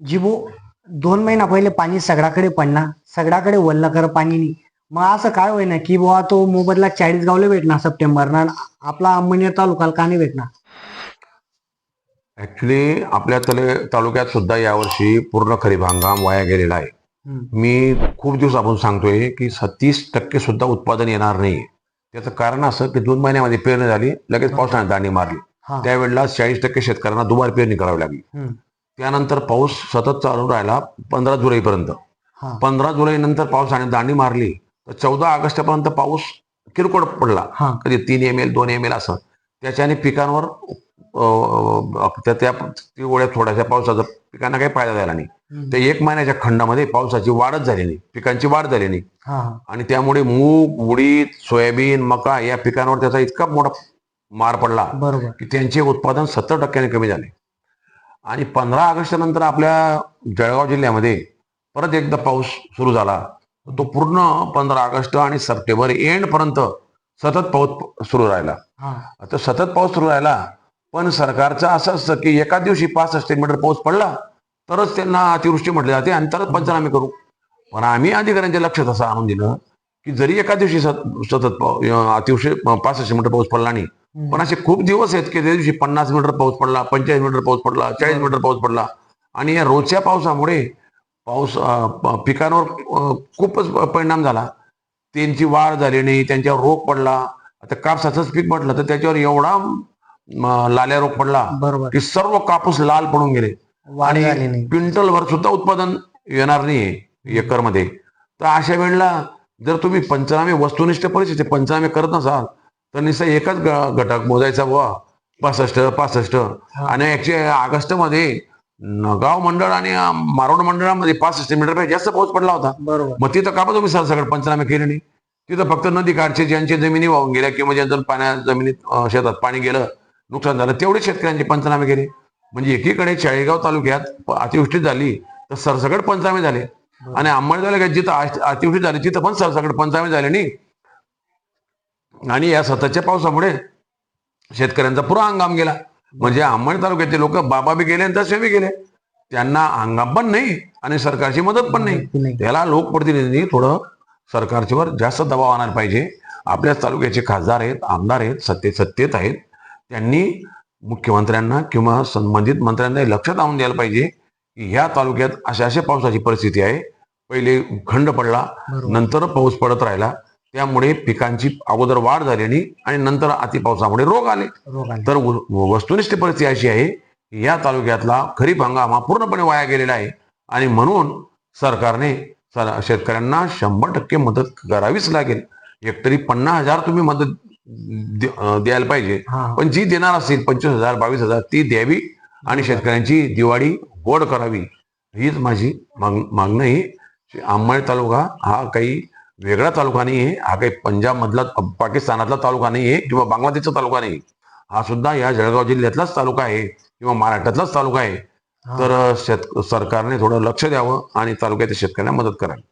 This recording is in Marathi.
जिबो दोन महिना पहिले पाणी सगळ्याकडे पडणार सगळ्याकडे वल्ल कर पाणी नाही मग असं काय होईना की बुवा तो मोबदला चाळीस गावले भेटणार सप्टेंबर आपला अंबनेर तालुक्याला का नाही भेटणार? ऍक्च्युली आपल्या तले तालुक्यात सुद्धा यावर्षी पूर्ण खरीप हंगाम वाया गेलेला आहे. मी खूप दिवसापासून सांगतोय की तीस टक्के सुद्धा उत्पादन येणार नाही त्याचं कारण असं की दोन महिन्यामध्ये पेरणी झाली लगेच पावसाने दांडी मारली. त्यावेळेला चाळीस टक्के शेतकऱ्यांना दुबार पेरणी करावी लागली. त्यानंतर पाऊस सतत चालू राहिला पंधरा जुलैपर्यंत. पंधरा जुलै नंतर पावसाने दांडी मारली तर चौदा ऑगस्टपर्यंत पाऊस किरकोळ पडला. कधी तीन एम एल दोन एम एल असं. त्याच्याने पिकांवर त्या थोड्याशा पावसाचा पिकांना काही फायदा झाला नाही. त्या एक महिन्याच्या खंडामध्ये पावसाची वाढच झाली नाही. पिकांची वाढ झाली नाही. आणि त्यामुळे मूग उडीद सोयाबीन मका या पिकांवर त्याचा इतका मोठा मार पडला बरोबर. की त्यांचे उत्पादन सत्तर टक्क्याने कमी झाले. आणि पंधरा ऑगस्ट नंतर आपल्या जळगाव जिल्ह्यामध्ये परत एकदा पाऊस सुरू झाला. तो पूर्ण पंधरा ऑगस्ट आणि सप्टेंबर एंड पर्यंत सतत पाऊस सुरू राहिला. आता सतत पाऊस सुरू राहिला पण सरकारचं असं असतं की एका दिवशी पाच सेंटीमीटर पाऊस पडला तरच त्यांना अतिवृष्टी म्हटले जाते आणि तरच पंचनामे करू. पण आम्ही अधिकाऱ्यांच्या लक्षात असं आणून दिलं की जरी एका दिवशी सत- सतत अतिवृष्टी पाच सेंटीमीटर पाऊस पडला नाही. पण असे खूप दिवस आहेत की त्या दिवशी पन्नास मीटर पाऊस पडला पंचेचाळीस मीटर पाऊस पडला चाळीस मीटर पाऊस पडला. आणि या रोजच्या पावसामुळे पाऊस पिकांवर खूपच परिणाम झाला. त्यांची वाढ झाली नाही त्यांच्यावर रोग पडला. आता कापसाचंच पीक म्हटलं तर त्याच्यावर एवढा लाल्या रोग पडला की सर्व कापूस लाल पडून गेले. आणि क्विंटल भर सुद्धा उत्पादन येणार नाही एकरमध्ये तर अशा वेळेला जर तुम्ही पंचनामे वस्तुनिष्ठ परिस्थिती पंचनामे करत नसाल तर निश्चित एकच घटक मोजायचा बुवा. पासष्ट पासष्ट. आणि ऑगस्टमध्ये गाव मंडळ आणि मारोड मंडळामध्ये पासष्ट मीटर जास्त पाऊस पडला होता. बरोबर. मग तिथं का बा तुम्ही सरसकट पंचनामे केले नाही? तिथं फक्त नदी काठचे ज्यांच्या जमिनी वाहून गेल्या किंवा ज्यांचं पाण्या जमिनीत शेतात पाणी गेलं नुकसान झालं तेवढे शेतकऱ्यांचे पंचनामे केले. म्हणजे एकीकडे चाळीसगाव तालुक्यात अतिवृष्टी झाली तर सरसकट पंचनामे झाले. आणि अंबड तालुक्यात जिथं अति- अतिवृष्टी झाली तिथं पण सरसकट पंचनामे झाले नाही. आणि या सततच्या पावसामुळे शेतकऱ्यांचा पुरा हंगाम गेला. म्हणजे अंबड तालुक्याचे लोक बाबा बी गेले आणि तसे बी गेले. त्यांना हंगाम पण नाही आणि सरकारची मदत पण नाही. त्याला लोकप्रतिनिधींनी थोडं सरकारच्यावर जास्त दबाव आणायला पाहिजे. आपल्याच तालुक्याचे खासदार आहेत आमदार आहेत सत्ते सत्तेत आहेत. त्यांनी मुख्यमंत्र्यांना किंवा संबंधित मंत्र्यांना लक्षात आणून द्यायला पाहिजे की ह्या तालुक्यात अशा अशा पावसाची परिस्थिती आहे. पहिले खंड पडला नंतर पाऊस पडत राहिला. त्यामुळे पिकांची अगोदर वाढ झाली आणि नंतर अतिपावसामुळे रोग आले. रोग आले. तर वस्तुनिष्ठ परिस्थिती अशी आहे की या तालुक्यातला खरीप हंगाम हा पूर्णपणे वाया गेलेला आहे. आणि म्हणून सरकारने सर- शेतकऱ्यांना शंभर टक्के मदत करावीच लागेल. एकतरी पन्नास हजार तुम्ही मदत द्यायला पाहिजे. पण जी देणार असतील पंचवीस हजार बावीस हजार ती द्यावी आणि शेतकऱ्यांची दिवाळी गोड करावी. हीच माझी माग मागणं आहे. अंबड तालुका हा काही वेगळा तालुका नाही आहे. हा काही पंजाब मधला पाकिस्तानातला तालुका नाही आहे किंवा बांगलादेशचा तालुका नाही हा सुद्धा या जळगाव जिल्ह्यातलाच तालुका आहे किंवा महाराष्ट्रातलाच तालुका आहे. तर शेत सरकारने थोडं लक्ष द्यावं आणि तालुक्यातील शेतकऱ्यांना मदत करावी.